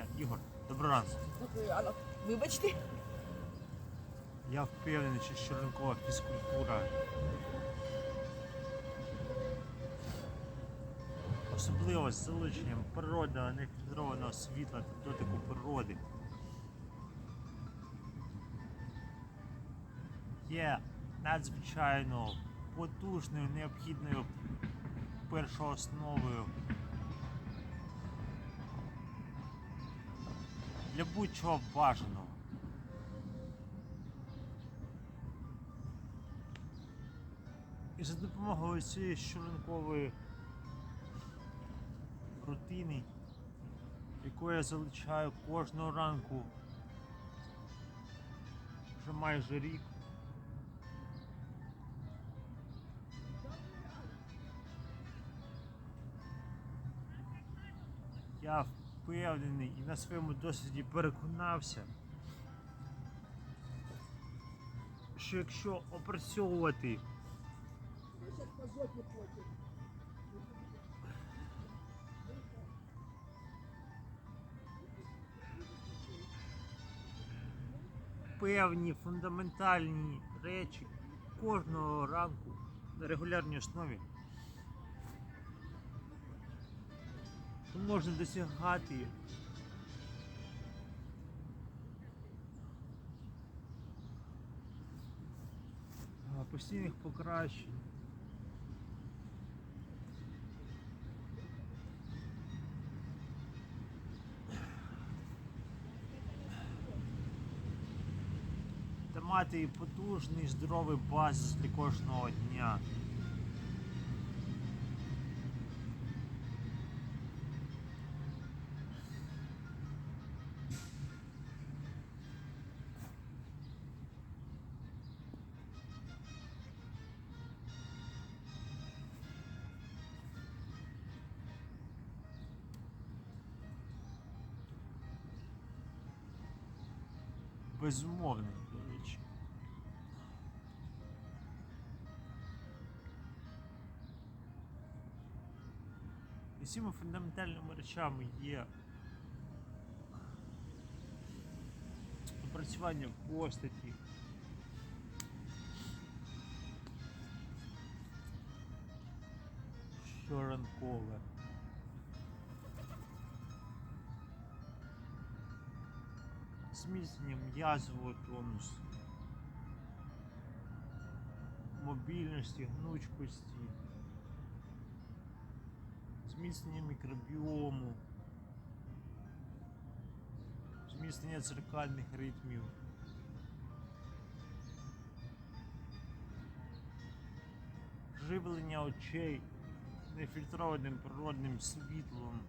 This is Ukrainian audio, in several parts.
Ні, Ігор, доброго ранку. Ранок. Вибачте. Я впевнений, що щоринкова фізкультура. Особливо з залученням природного нефільтрованого світла та дотику природи. Є надзвичайно потужною, необхідною першоосновою для будь-чого бажаного. І за допомогою цієї щоринкової рутини, яку я залучаю кожного ранку вже майже рік. Я впевнений і на своєму досвіді переконався, що якщо опрацьовувати певні фундаментальні речі кожного ранку на регулярній основі, можна досягати постійних покращень. та мати потужний здоровий базис для кожного дня. Безумовно, до речі. Цими фундаментальними речами є опрацювання постаті. Щоранкове. Зміцнення м'язового тонусу, мобільності, гнучкості, зміцнення мікробіому, зміцнення циркальних ритмів. Живлення очей нефільтрованим природним світлом.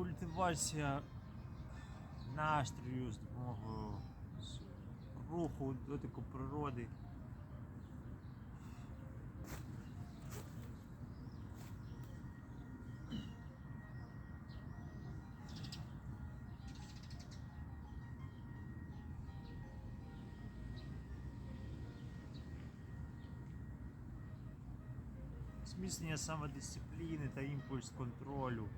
Культивація настрою з допомогою руху, дотику природи. Зміцнення самодисципліни та імпульс контролю.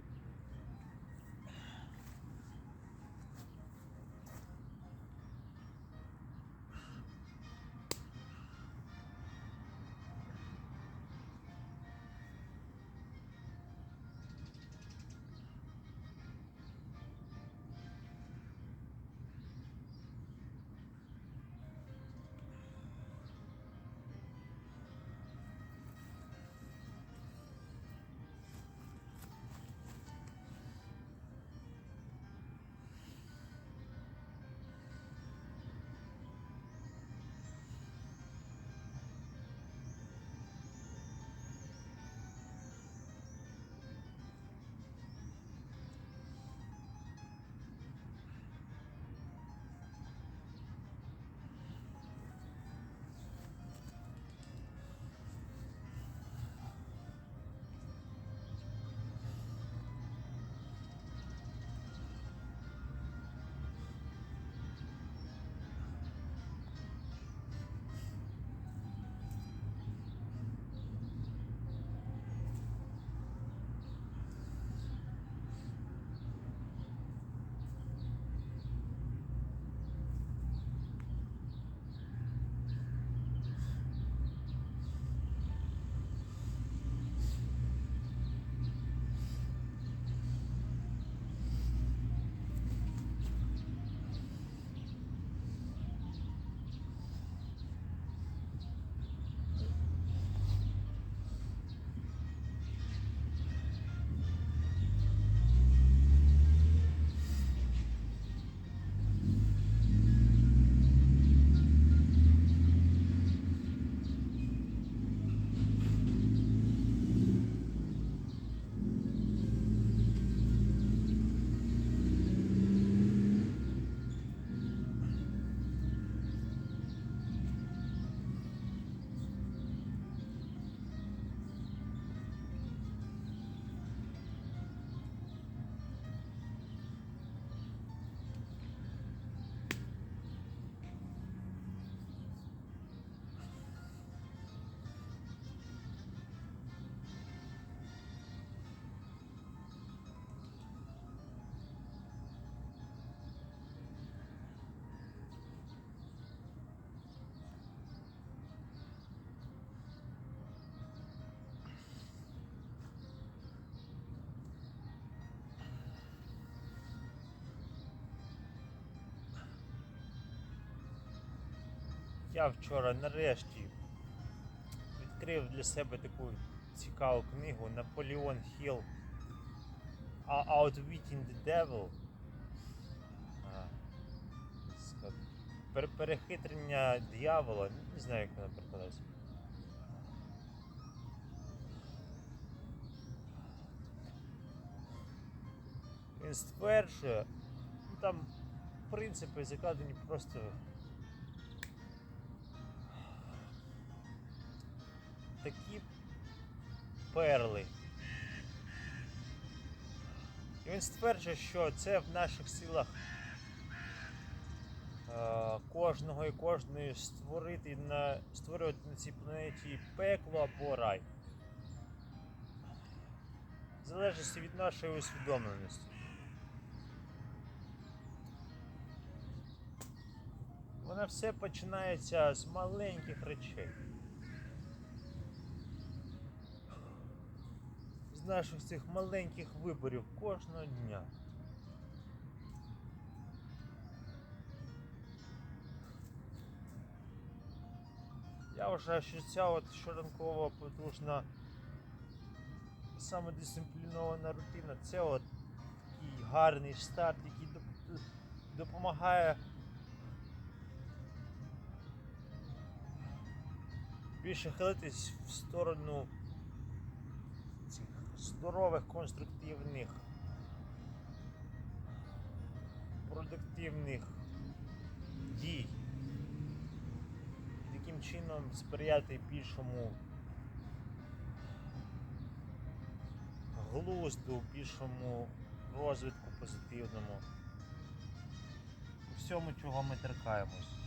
Я вчора нарешті відкрив для себе таку цікаву книгу Наполеон Хіл Outwitting the Devil. Перехитрення диявола. Не знаю, як вона перекладається. Він стверджує, ну там принципи закладені просто. Такі перли. І він стверджує, що це в наших силах е, кожного і кожної створити на, створювати на цій планеті пекло або рай. В залежності від нашої усвідомленості. Воно все починається з маленьких речей. З наших цих маленьких виборів кожного дня. Я вважаю, що ця от щоранкова потужна самодисциплінована рутина це от такий гарний старт, який допомагає більше хилитись в сторону здорових, конструктивних, продуктивних дій. Таким чином сприяти більшому глузду, більшому розвитку позитивному. Всьому, чого ми торкаємось.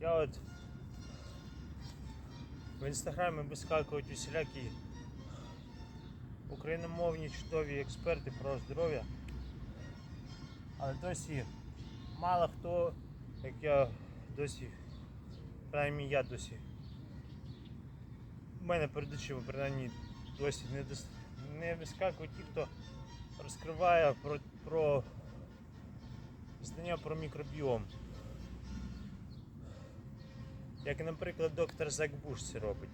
Я от в інстаграмі вискакують усілякі україномовні чудові експерти про здоров'я. Але досі мало хто, як я досі, принаймні я досі. У мене перед очима принаймні досі не, дос, не вискакують ті, хто розкриває про, про знання про мікробіом. Як, наприклад, доктор Зак Буш це робить.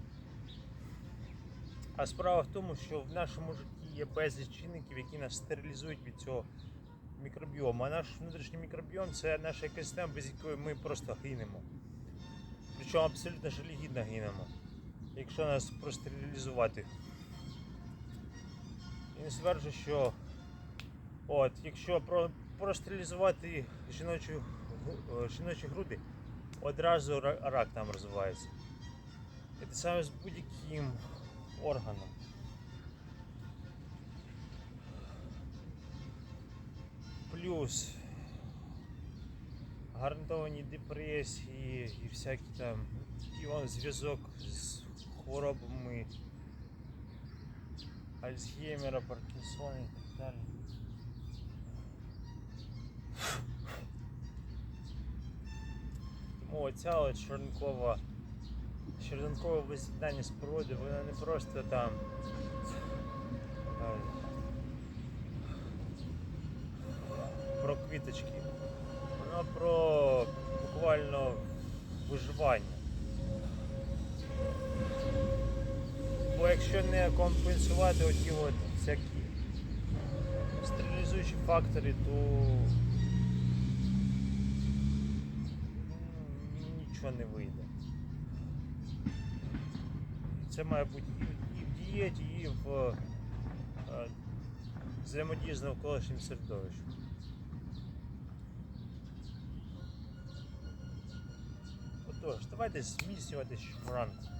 А справа в тому, що в нашому житті є безліч чинників, які нас стерилізують від цього мікробіому. А наш внутрішній мікробіом це наша екосистема, без якої ми просто гинемо. Причому абсолютно жалігідно гинемо, якщо нас простерилізувати. Він стверджує, що от, якщо простерилізувати жіночу, е, жіночі груди, одразу рак там розвивається. І те саме з будь-яким органом. Плюс гарантовані депресії і всякі там і он зв'язок з хворобами Альцгеймера, Паркінсона і так далі. Тому оця от чорнкова, чорнкове воз'єднання з вона не просто там. Про квіточки. Воно про буквально виживання. Бо якщо не компенсувати оті от всякі стерилізуючі фактори, то нічого не вийде. Це має бути і, в дієті, і в е, взаємодії з навколишнім середовищем. Отож, давайте зміцнювати ранку.